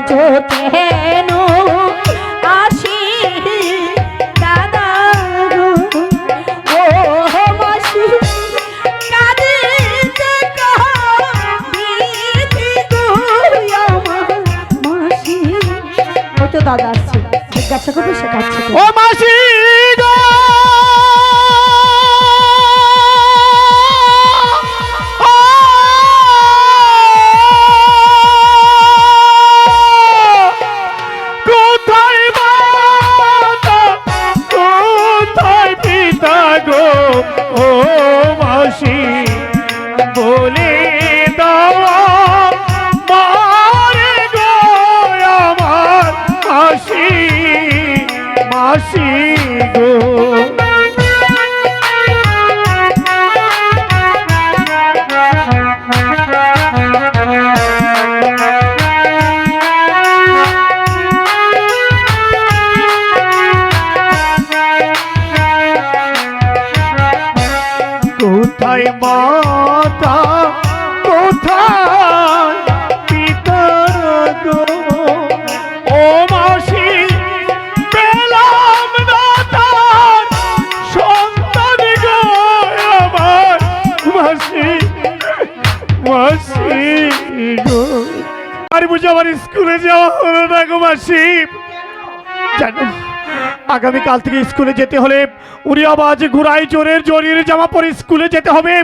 রাজো কেন আসি দাদা ও মাসি কাঁদিতে মাসি। ও তো দাদা আসছে। জিজ্ঞাসা করবে সে কাছে ও মাসি গো! কোথায় মাতা, কোথায় পিতা গো ও মাসি, পেলাম না সন্তান গো আমার মাসি মাসি গো। আর বুঝে আমার স্কুলে যাওয়া হলো না গো মাসি। জানো আগামীকাল থেকে স্কুলে যেতে হলে উনি আবাজ ঘুরাই জোরের জরির জামা পরে স্কুলে যেতে হবে।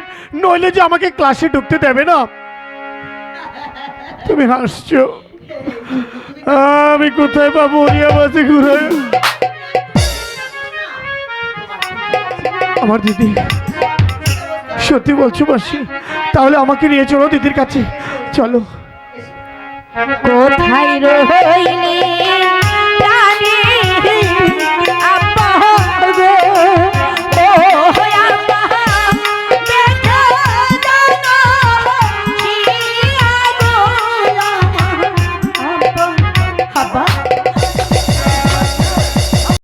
নইলে যে আমাকে ক্লাসে ঢুকতে দেবে না। তুমি হাসছো। আমি কোথায় পাবো উনি আবাজে ঘুরাই আমার দিদি, সত্যি বলছো মাসি, তাহলে আমাকে নিয়ে চলো দিদির কাছে। চলো। কোথায় রইলি?